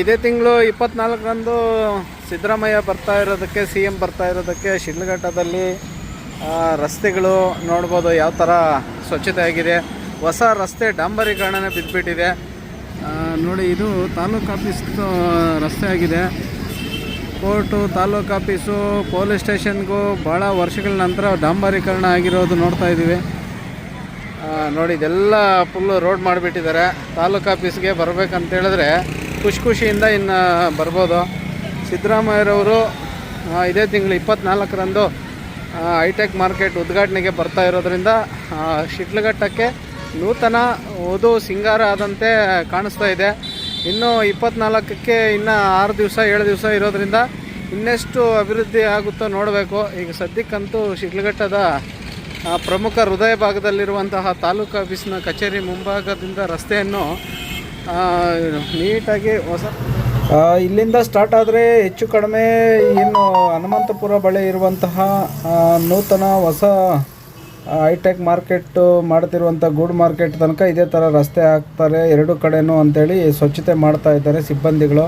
ಇದೇ ತಿಂಗಳು ಇಪ್ಪತ್ನಾಲ್ಕರಂದು ಸಿದ್ದರಾಮಯ್ಯ ಬರ್ತಾ ಇರೋದಕ್ಕೆ, ಸಿ ಎಂ ಬರ್ತಾ ಇರೋದಕ್ಕೆ ಶಿಡ್ಲಘಟ್ಟದಲ್ಲಿ ರಸ್ತೆಗಳು ನೋಡ್ಬೋದು ಯಾವ ಥರ ಸ್ವಚ್ಛತೆ ಆಗಿದೆ. ಹೊಸ ರಸ್ತೆ ಡಾಂಬರೀಕರಣನೇ ಬಿದ್ದುಬಿಟ್ಟಿದೆ ನೋಡಿ, ಇದು ತಾಲೂಕು ಆಫೀಸ್ ರಸ್ತೆ ಆಗಿದೆ. ಕೋರ್ಟು, ತಾಲೂಕು ಆಫೀಸು, ಪೊಲೀಸ್ ಸ್ಟೇಷನ್ಗೂ ಭಾಳ ವರ್ಷಗಳ ನಂತರ ಡಾಂಬರೀಕರಣ ಆಗಿರೋದು ನೋಡ್ತಾ ಇದ್ದೀವಿ. ನೋಡಿ, ಇದೆಲ್ಲ ಫುಲ್ಲು ರೋಡ್ ಮಾಡಿಬಿಟ್ಟಿದ್ದಾರೆ. ತಾಲೂಕು ಆಫೀಸ್ಗೆ ಬರ್ಬೇಕಂತ ಹೇಳಿದ್ರೆ ಖುಷಿ ಖುಷಿಯಿಂದ ಇನ್ನು ಬರ್ಬೋದು. ಸಿದ್ದರಾಮಯ್ಯರವರು ಇದೇ ತಿಂಗಳು ಇಪ್ಪತ್ತ್ನಾಲ್ಕರಂದು ಹೈಟೆಕ್ ಮಾರ್ಕೆಟ್ ಉದ್ಘಾಟನೆಗೆ ಬರ್ತಾ ಇರೋದ್ರಿಂದ ಶಿಟ್ಲಘಟ್ಟಕ್ಕೆ ನೂತನ ಓದು ಸಿಂಗಾರ ಆದಂತೆ ಕಾಣಿಸ್ತಾ ಇದೆ. ಇನ್ನು ಇಪ್ಪತ್ತ್ನಾಲ್ಕಕ್ಕೆ ಇನ್ನು ಆರು ದಿವಸ, ಏಳು ದಿವಸ ಇರೋದ್ರಿಂದ ಇನ್ನೆಷ್ಟು ಅಭಿವೃದ್ಧಿ ಆಗುತ್ತೋ ನೋಡಬೇಕು. ಈಗ ಸದ್ಯಕ್ಕಂತೂ ಶಿಟ್ಲಘಟ್ಟದ ಪ್ರಮುಖ ಹೃದಯ ಭಾಗದಲ್ಲಿರುವಂತಹ ತಾಲೂಕು ಆಫೀಸ್ನ ಕಚೇರಿ ಮುಂಭಾಗದಿಂದ ರಸ್ತೆಯನ್ನು ನೀಟಾಗಿ ಹೊಸ ಇಲ್ಲಿಂದ ಸ್ಟಾರ್ಟ್ ಆದರೆ ಹೆಚ್ಚು ಕಡಿಮೆ ಇನ್ನು ಹನುಮಂತಪುರ ಬಳಿ ಇರುವಂತಹ ನೂತನ ಹೊಸ ಹೈಟೆಕ್ ಮಾರ್ಕೆಟ್ ಮಾಡ್ತಿರುವಂಥ ಗೂಡ್ ಮಾರ್ಕೆಟ್ ತನಕ ಇದೇ ಥರ ರಸ್ತೆ ಹಾಕ್ತಾರೆ ಎರಡು ಕಡೆನೂ ಅಂತೇಳಿ ಸ್ವಚ್ಛತೆ ಮಾಡ್ತಾ ಇದ್ದಾರೆ ಸಿಬ್ಬಂದಿಗಳು.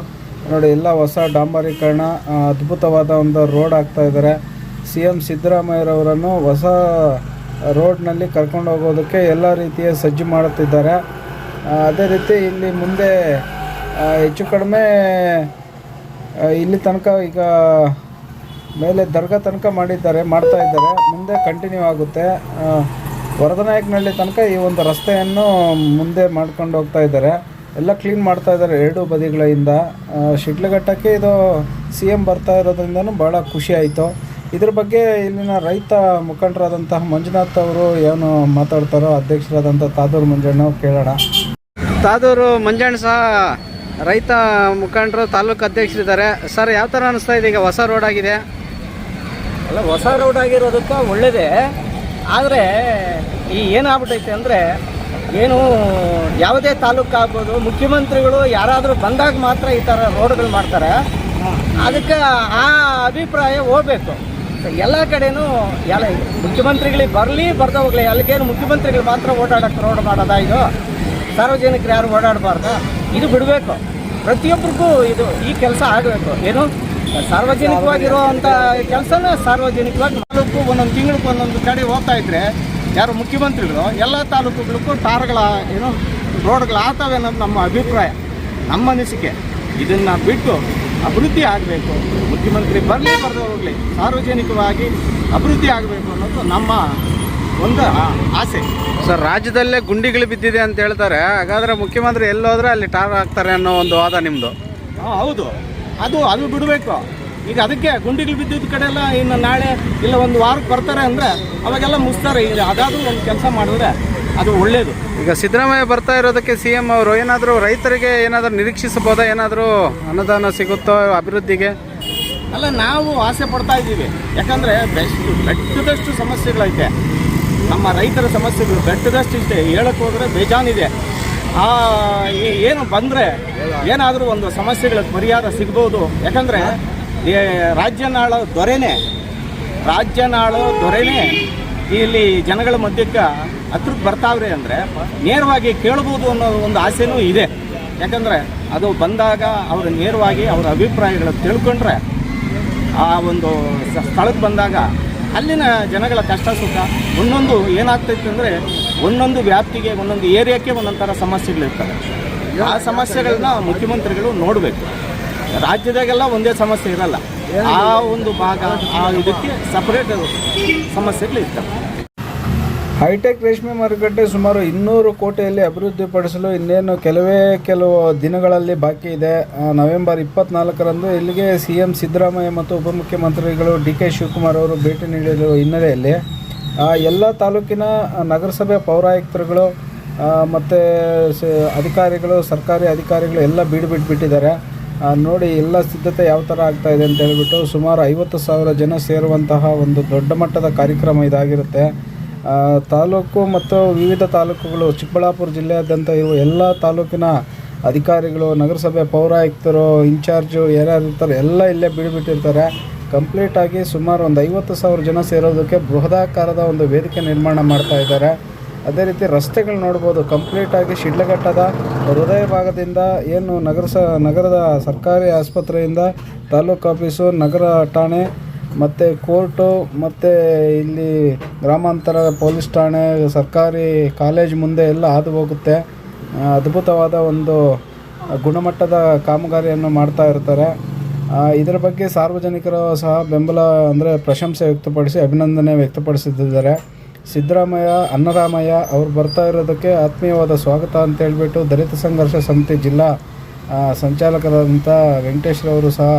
ನೋಡಿ, ಎಲ್ಲ ಹೊಸ ಡಾಂಬರೀಕರಣ ಅದ್ಭುತವಾದ ಒಂದು ರೋಡ್ ಆಗ್ತಾ ಇದ್ದಾರೆ. ಸಿ ಎಂ ಸಿದ್ದರಾಮಯ್ಯರವರನ್ನು ಹೊಸ ರೋಡ್ನಲ್ಲಿ ಕರ್ಕೊಂಡು ಹೋಗೋದಕ್ಕೆ ಎಲ್ಲ ರೀತಿಯ ಸಜ್ಜು ಮಾಡುತ್ತಿದ್ದಾರೆ. ಅದೇ ರೀತಿ ಇಲ್ಲಿ ಮುಂದೆ ಹೆಚ್ಚು ಕಡಿಮೆ ಇಲ್ಲಿ ತನಕ ಈಗ ಮೇಲೆ ದರ್ಗಾ ತನಕ ಮಾಡಿದ್ದಾರೆ, ಮಾಡ್ತಾ ಇದ್ದಾರೆ. ಮುಂದೆ ಕಂಟಿನ್ಯೂ ಆಗುತ್ತೆ. ವರದನಾಯಕನಹಳ್ಳಿ ತನಕ ಈ ಒಂದು ರಸ್ತೆಯನ್ನು ಮುಂದೆ ಮಾಡ್ಕೊಂಡು ಹೋಗ್ತಾ ಇದ್ದಾರೆ. ಎಲ್ಲ ಕ್ಲೀನ್ ಮಾಡ್ತಾ ಇದ್ದಾರೆ ಎರಡು ಬದಿಗಳಿಂದ. ಶಿಡ್ಲಘಟ್ಟಕ್ಕೆ ಇದು ಸಿ ಎಂ ಬರ್ತಾ ಇರೋದ್ರಿಂದನೂ ಭಾಳ ಖುಷಿ ಆಯಿತು. ಇದ್ರ ಬಗ್ಗೆ ಇಲ್ಲಿನ ರೈತ ಮುಖಂಡರಾದಂತಹ ಮಂಜುನಾಥ್ ಅವರು ಏನು ಮಾತಾಡ್ತಾರೋ ಅಧ್ಯಕ್ಷರಾದಂಥ ತಾದೂರು ಮಂಜಣ್ಣ ಕೇಳೋಣ. ತಾದೂರು ಮಂಜಣ್ಣ ಸಹ ರೈತ ಮುಖಂಡರು ತಾಲೂಕು ಅಧ್ಯಕ್ಷರಿದ್ದಾರೆ. ಸರ್, ಯಾವ ಥರ ಅನಿಸ್ತಾ ಇದೆ ಈಗ ಹೊಸ ರೋಡ್ ಆಗಿದೆ? ಅಲ್ಲ, ಹೊಸ ರೋಡ್ ಆಗಿರೋದಕ್ಕೆ ಒಳ್ಳೆಯದೇ ಆದರೆ ಈ ಏನಾಗ್ಬಿಟ್ಟೈತೆ ಅಂದರೆ ಏನು ಯಾವುದೇ ತಾಲೂಕು ಆಗ್ಬೋದು, ಮುಖ್ಯಮಂತ್ರಿಗಳು ಯಾರಾದರೂ ಬಂದಾಗ ಮಾತ್ರ ಈ ಥರ ರೋಡ್ಗಳು ಮಾಡ್ತಾರೆ. ಅದಕ್ಕೆ ಆ ಅಭಿಪ್ರಾಯ ಹೋಗ್ಬೇಕು. ಎಲ್ಲ ಕಡೆನೂ ಎಲ್ಲ ಮುಖ್ಯಮಂತ್ರಿಗಳಿಗೆ ಬರಲಿ ಬರ್ದ ಹೋಗ್ಲಿ ಅಲ್ಲಿಗೇನು ಮುಖ್ಯಮಂತ್ರಿಗಳು ಮಾತ್ರ ಓಡಾಡಕ್ಕೆ ರೋಡ್ ಮಾಡೋದಾ ಇದು? ಸಾರ್ವಜನಿಕರು ಯಾರು ಓಡಾಡಬಾರ್ದು, ಇದು ಬಿಡಬೇಕು. ಪ್ರತಿಯೊಬ್ಬರಿಗೂ ಇದು ಈ ಕೆಲಸ ಆಗಬೇಕು. ಏನು? ಸಾರ್ವಜನಿಕವಾಗಿರುವಂಥ ಕೆಲಸನ ಸಾರ್ವಜನಿಕವಾಗಿ ತಾಲೂಕು ಒಂದೊಂದು ತಿಂಗಳಿಗೆ ಒಂದೊಂದು ಕಡೆ ಹೋಗ್ತಾ ಇದ್ರೆ ಯಾರು ಮುಖ್ಯಮಂತ್ರಿಗಳು, ಎಲ್ಲ ತಾಲೂಕುಗಳಿಗೂ ಟಾರ್ಗಳ ಏನು, ರೋಡ್ಗಳು ಆಗ್ತವೆ ಅನ್ನೋದು ನಮ್ಮ ಅಭಿಪ್ರಾಯ, ನಮ್ಮ ಅನಿಸಿಕೆ. ಇದನ್ನು ಬಿಟ್ಟು ಅಭಿವೃದ್ಧಿ ಆಗಬೇಕು. ಮುಖ್ಯಮಂತ್ರಿ ಬರಲಿ ಬರದೇ ಹೋಗಲಿ, ಸಾರ್ವಜನಿಕವಾಗಿ ಅಭಿವೃದ್ಧಿ ಆಗಬೇಕು ಅನ್ನೋದು ನಮ್ಮ ಒಂದು ಆಸೆ. ಸರ್ ರಾಜ್ಯದಲ್ಲೇ ಗುಂಡಿಗಳು ಬಿದ್ದಿದೆ ಅಂತ ಹೇಳ್ತಾರೆ. ಹಾಗಾದ್ರೆ ಮುಖ್ಯಮಂತ್ರಿ ಎಲ್ಲೋದ್ರೆ ಅಲ್ಲಿ ಟಾರ್ ಹಾಕ್ತಾರೆ ಅನ್ನೋ ಒಂದು ವಾದ ನಿಮ್ಮದು ಹಾಂ ಹೌದು. ಅದು ಅದು ಬಿಡಬೇಕು. ಈಗ ಅದಕ್ಕೆ ಗುಂಡಿಗಳು ಬಿದ್ದಿದ್ದ ಕಡೆ ಎಲ್ಲ ಇನ್ನು ನಾಳೆ ಇಲ್ಲ ಒಂದು ವಾರಕ್ಕೆ ಬರ್ತಾರೆ ಅಂದರೆ ಅವಾಗೆಲ್ಲ ಮುಗಿಸ್ತಾರೆ ಈಗ ಅದಾದರೂ ಒಂದು ಕೆಲಸ ಮಾಡಿದ್ರೆ ಅದು ಒಳ್ಳೆಯದು ಈಗ ಸಿದ್ದರಾಮಯ್ಯ ಬರ್ತಾ ಇರೋದಕ್ಕೆ ಸಿ ಎಂ ಅವರು ಏನಾದರೂ ರೈತರಿಗೆ ಏನಾದರೂ ನಿರೀಕ್ಷಿಸಬಹುದಾ? ಏನಾದರೂ ಅನುದಾನ ಸಿಗುತ್ತೋ ಅಭಿವೃದ್ಧಿಗೆ? ಅಲ್ಲ ನಾವು ಆಸೆ ಪಡ್ತಾ ಇದ್ದೀವಿ. ಯಾಕಂದರೆ ಬೆಸ್ಟ್ ಬೆಟ್ಟದಷ್ಟು ಸಮಸ್ಯೆಗಳೈತೆ. ನಮ್ಮ ರೈತರ ಸಮಸ್ಯೆಗಳು ಬೆಟ್ಟದಷ್ಟು ಇಷ್ಟೇ ಹೇಳಕ್ಕೆ ಹೋದರೆ ಬೇಜಾನಿದೆ. ಆ ಏನು ಬಂದರೆ ಏನಾದರೂ ಒಂದು ಸಮಸ್ಯೆಗಳಿಗೆ ಪರಿಹಾರ ಸಿಗ್ಬೋದು. ಯಾಕಂದರೆ ರಾಜ್ಯನಾಳ ದೊರೆನೇ ರಾಜ್ಯನಾಳ ದೊರೆನೇ ಇಲ್ಲಿ ಜನಗಳ ಮಧ್ಯಕ್ಕೆ ಹತ್ರಕ್ಕೆ ಬರ್ತಾವ್ರೆ ಅಂದರೆ ನೇರವಾಗಿ ಕೇಳ್ಬೋದು ಅನ್ನೋ ಒಂದು ಆಸೆನೂ ಇದೆ. ಯಾಕಂದರೆ, ಅದು ಬಂದಾಗ ಅವರು ನೇರವಾಗಿ ಅವರ ಅಭಿಪ್ರಾಯಗಳನ್ನು ತಿಳ್ಕೊಂಡ್ರೆ ಆ ಒಂದು ಸ್ಥಳಕ್ಕೆ ಬಂದಾಗ ಅಲ್ಲಿನ ಜನಗಳ ಕಷ್ಟ ಸುಖ ಒಂದೊಂದು ಏನಾಗ್ತೈತೆ ಅಂದರೆ ಒಂದೊಂದು ವ್ಯಾಪ್ತಿಗೆ, ಒಂದೊಂದು ಏರಿಯಾಕ್ಕೆ ಒಂದೊಂದು ಥರ ಸಮಸ್ಯೆಗಳಿರ್ತವೆ ಆ ಸಮಸ್ಯೆಗಳನ್ನ ಮುಖ್ಯಮಂತ್ರಿಗಳು ನೋಡಬೇಕು. ರಾಜ್ಯದಾಗೆಲ್ಲ ಒಂದೇ ಸಮಸ್ಯೆ ಇರಲ್ಲ. ಆ ಒಂದು ಭಾಗ, ಆ ಇದಕ್ಕೆ ಸಪ್ರೇಟ್ ಸಮಸ್ಯೆಗಳು ಇರ್ತವೆ. ಹೈಟೆಕ್ ರೇಷ್ಮೆ ಮಾರುಕಟ್ಟೆ ಸುಮಾರು ಇನ್ನೂರು ಕೋಟಿಯಲ್ಲಿ ಅಭಿವೃದ್ಧಿಪಡಿಸಲು ಇನ್ನೇನು ಕೆಲವೇ ಕೆಲವು ದಿನಗಳಲ್ಲಿ ಬಾಕಿ ಇದೆ. ನವೆಂಬರ್ ಇಪ್ಪತ್ನಾಲ್ಕರಂದು ಇಲ್ಲಿಗೆ ಸಿ ಎಂ ಸಿದ್ದರಾಮಯ್ಯ ಮತ್ತು ಉಪಮುಖ್ಯಮಂತ್ರಿಗಳು ಡಿ ಕೆ ಶಿವಕುಮಾರ್ ಅವರು ಭೇಟಿ ನೀಡಿರುವ ಹಿನ್ನೆಲೆಯಲ್ಲಿ ಎಲ್ಲ ತಾಲೂಕಿನ ನಗರಸಭೆ ಪೌರಾಯುಕ್ತರುಗಳು ಮತ್ತು ಅಧಿಕಾರಿಗಳು, ಸರ್ಕಾರಿ ಅಧಿಕಾರಿಗಳು ಎಲ್ಲ ಬೀಡು ಬಿಟ್ಬಿಟ್ಟಿದ್ದಾರೆ ನೋಡಿ ಎಲ್ಲ ಸಿದ್ಧತೆ ಯಾವ ಥರ ಆಗ್ತಾ ಇದೆ ಅಂತ ಹೇಳ್ಬಿಟ್ಟು ಸುಮಾರು ಐವತ್ತು ಸಾವಿರ ಜನ ಸೇರುವಂತಹ ಒಂದು ದೊಡ್ಡ ಮಟ್ಟದ ಕಾರ್ಯಕ್ರಮ ಇದಾಗಿರುತ್ತೆ. ತಾಲೂಕು ಮತ್ತು ವಿವಿಧ ತಾಲೂಕುಗಳು, ಚಿಕ್ಕಬಳ್ಳಾಪುರ ಜಿಲ್ಲೆಯಾದ್ಯಂತ ಇರುವ ಎಲ್ಲ ತಾಲೂಕಿನ ಅಧಿಕಾರಿಗಳು, ನಗರಸಭೆ ಪೌರಾಯುಕ್ತರು, ಇನ್ಚಾರ್ಜು ಯಾರ್ಯಾರು ಇರ್ತಾರೆ ಎಲ್ಲ ಇಲ್ಲೇ ಬೀಳ್ಬಿಟ್ಟಿರ್ತಾರೆ ಕಂಪ್ಲೀಟಾಗಿ ಸುಮಾರು ಒಂದು ಐವತ್ತು ಸಾವಿರ ಜನ ಸೇರೋದಕ್ಕೆ ಬೃಹದಾಕಾರದ ಒಂದು ವೇದಿಕೆ ನಿರ್ಮಾಣ ಮಾಡ್ತಾ ಇದ್ದಾರೆ. ಅದೇ ರೀತಿ ರಸ್ತೆಗಳು ನೋಡ್ಬೋದು ಕಂಪ್ಲೀಟಾಗಿ ಶಿಡ್ಲಘಟ್ಟದ ಹೃದಯ ಭಾಗದಿಂದ ಏನು ನಗರ ನಗರದ ಸರ್ಕಾರಿ ಆಸ್ಪತ್ರೆಯಿಂದ ತಾಲೂಕು ಆಫೀಸು, ನಗರ ಠಾಣೆ ಮತ್ತು ಕೋರ್ಟು, ಮತ್ತು ಇಲ್ಲಿ ಗ್ರಾಮಾಂತರ ಪೊಲೀಸ್ ಠಾಣೆ, ಸರ್ಕಾರಿ ಕಾಲೇಜ್ ಮುಂದೆ ಎಲ್ಲ ಹಾದು ಹೋಗುತ್ತೆ. ಅದ್ಭುತವಾದ ಒಂದು ಗುಣಮಟ್ಟದ ಕಾಮಗಾರಿಯನ್ನು ಮಾಡ್ತಾ ಇರ್ತಾರೆ. ಇದರ ಬಗ್ಗೆ ಸಾರ್ವಜನಿಕರು ಸಹ ಬೆಂಬಲ ಅಂದರೆ ಪ್ರಶಂಸೆ ವ್ಯಕ್ತಪಡಿಸಿ ಅಭಿನಂದನೆ ವ್ಯಕ್ತಪಡಿಸುತ್ತಿದ್ದಾರೆ ಸಿದ್ದರಾಮಯ್ಯ, ಅನ್ನರಾಮಯ್ಯ ಅವರು ಬರ್ತಾ ಇರೋದಕ್ಕೆ ಆತ್ಮೀಯವಾದ ಸ್ವಾಗತ ಅಂತ ಹೇಳಿಬಿಟ್ಟು ದಲಿತ ಸಂಘರ್ಷ ಸಮಿತಿ ಜಿಲ್ಲಾ ಸಂಚಾಲಕರಾದಂಥ ವೆಂಕಟೇಶ್ರವರು ಸಹ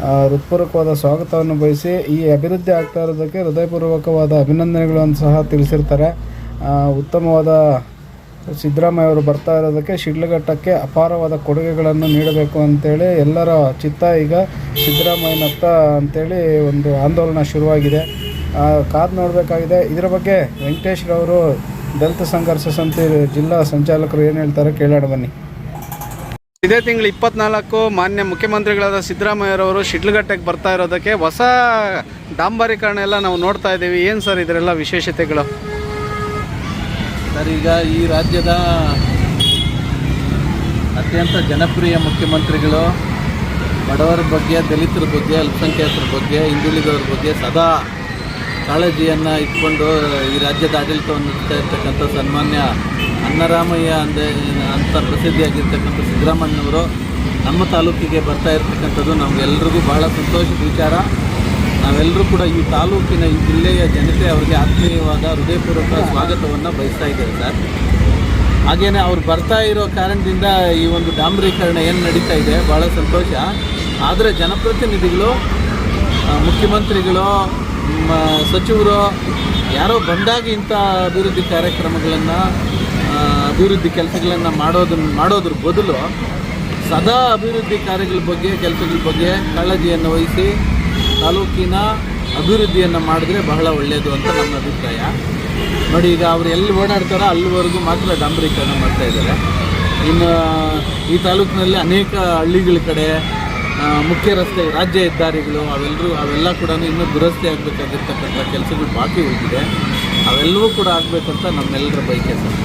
ಹೃತ್ಪೂರ್ವಕವಾದ ಸ್ವಾಗತವನ್ನು ಬಯಸಿ ಈ ಅಭಿವೃದ್ಧಿ ಆಗ್ತಾ ಇರೋದಕ್ಕೆ ಹೃದಯಪೂರ್ವಕವಾದ ಅಭಿನಂದನೆಗಳನ್ನು ಸಹ ತಿಳಿಸಿರ್ತಾರೆ. ಉತ್ತಮವಾದ ಸಿದ್ದರಾಮಯ್ಯ ಅವರು ಬರ್ತಾ ಇರೋದಕ್ಕೆ ಶಿಡ್ಲಘಟ್ಟಕ್ಕೆ ಅಪಾರವಾದ ಕೊಡುಗೆಗಳನ್ನು ನೀಡಬೇಕು ಅಂತೇಳಿ ಎಲ್ಲರ ಚಿತ್ತ ಈಗ ಸಿದ್ದರಾಮಯ್ಯನತ್ತ ಅಂತೇಳಿ ಒಂದು ಆಂದೋಲನ ಶುರುವಾಗಿದೆ. ಕಾದು ನೋಡಬೇಕಾಗಿದೆ. ಇದರ ಬಗ್ಗೆ ವೆಂಕಟೇಶ್ರವರು ದಲಿತ ಸಂಘರ್ಷ ಸಮಿತಿ ಜಿಲ್ಲಾ ಸಂಚಾಲಕರು ಏನು ಹೇಳ್ತಾರೆ ಕೇಳೋಣ ಬನ್ನಿ. ಇದೇ ತಿಂಗಳು ಇಪ್ಪತ್ನಾಲ್ಕು ಮಾನ್ಯ ಮುಖ್ಯಮಂತ್ರಿಗಳಾದ ಸಿದ್ದರಾಮಯ್ಯರವರು ಶಿಡ್ಲಘಟ್ಟಕ್ಕೆ ಬರ್ತಾ ಇರೋದಕ್ಕೆ ಹೊಸ ಡಾಂಬರೀಕರಣ ಎಲ್ಲ ನಾವು ನೋಡ್ತಾ ಇದ್ದೀವಿ. ಏನು ಸರ್ ಇದರೆಲ್ಲ ವಿಶೇಷತೆಗಳು? ಸರ್, ಈಗ ಈ ರಾಜ್ಯದ ಅತ್ಯಂತ ಜನಪ್ರಿಯ ಮುಖ್ಯಮಂತ್ರಿಗಳು ಬಡವರ ಬಗ್ಗೆ, ದಲಿತರ ಬಗ್ಗೆ, ಅಲ್ಪಸಂಖ್ಯಾತರ ಬಗ್ಗೆ, ಹಿಂದುಳಿದವ್ರ ಬಗ್ಗೆ ಸದಾ ಕಾಳಜಿಯನ್ನು ಇಟ್ಕೊಂಡು ಈ ರಾಜ್ಯದ ಆಡಳಿತವನ್ನು ಇರ್ತಕ್ಕಂಥ ಸನ್ಮಾನ್ಯ ಅನ್ನರಾಮಯ್ಯ ಅಂದರೆ ಅಂತ ಪ್ರಸಿದ್ಧಿಯಾಗಿರ್ತಕ್ಕಂಥ ಸಿದ್ದರಾಮಯ್ಯನವರು ನಮ್ಮ ತಾಲೂಕಿಗೆ ಬರ್ತಾ ಇರತಕ್ಕಂಥದ್ದು ನಮಗೆಲ್ಲರಿಗೂ ಭಾಳ ಸಂತೋಷದ ವಿಚಾರ. ನಾವೆಲ್ಲರೂ ಕೂಡ ಈ ತಾಲೂಕಿನ, ಈ ಜಿಲ್ಲೆಯ ಜನತೆ ಅವರಿಗೆ ಆತ್ಮೀಯವಾದ, ಹೃದಯಪೂರ್ವಕ ಸ್ವಾಗತವನ್ನು ಬಯಸ್ತಾ ಇದ್ದೇವೆ ಸರ್. ಹಾಗೆಯೇ ಅವ್ರು ಬರ್ತಾ ಇರೋ ಕಾರಣದಿಂದ ಈ ಒಂದು ಡಾಂಬರೀಕರಣ ಏನು ನಡೀತಾ ಇದೆ ಭಾಳ ಸಂತೋಷ. ಆದರೆ ಜನಪ್ರತಿನಿಧಿಗಳು ಮುಖ್ಯಮಂತ್ರಿಗಳು ಸಚಿವರು, ಯಾರೋ ಬಂದಾಗ ಇಂಥ ಅಭಿವೃದ್ಧಿ ಕಾರ್ಯಕ್ರಮಗಳನ್ನು ಅಭಿವೃದ್ಧಿ ಕೆಲಸಗಳನ್ನು ಮಾಡೋದನ್ನು ಮಾಡೋದ್ರ ಬದಲು ಸದಾ ಅಭಿವೃದ್ಧಿ ಕಾರ್ಯಗಳ ಬಗ್ಗೆ, ಕೆಲಸಗಳ ಬಗ್ಗೆ ಕಾಳಜಿಯನ್ನು ವಹಿಸಿ ತಾಲೂಕಿನ ಅಭಿವೃದ್ಧಿಯನ್ನು ಮಾಡಿದ್ರೆ ಬಹಳ ಒಳ್ಳೆಯದು ಅಂತ ನಮ್ಮ ಅಭಿಪ್ರಾಯ. ನೋಡಿ, ಈಗ ಅವರು ಎಲ್ಲಿ ಓಡಾಡ್ತಾರೋ ಅಲ್ಲಿವರೆಗೂ ಮಾತ್ರ ಡಾಂಬರೀಕರಣ ಮಾಡ್ತಾ ಇದ್ದಾರೆ. ಇನ್ನು ಈ ತಾಲೂಕಿನಲ್ಲಿ ಅನೇಕ ಹಳ್ಳಿಗಳ ಕಡೆ ಮುಖ್ಯ ರಸ್ತೆ, ರಾಜ್ಯ ಹೆದ್ದಾರಿಗಳು ಅವೆಲ್ಲರೂ ಅವೆಲ್ಲ ಕೂಡ ಇನ್ನೂ ದುರಸ್ತಿ ಆಗಬೇಕಾಗಿರ್ತಕ್ಕಂಥ ಕೆಲಸಗಳು ಬಾಕಿ ಉಳಿದಿದೆ. ಅವೆಲ್ಲವೂ ಕೂಡ ಆಗಬೇಕಂತ ನಮ್ಮೆಲ್ಲರ ಬಯಕೆ ಸರ್.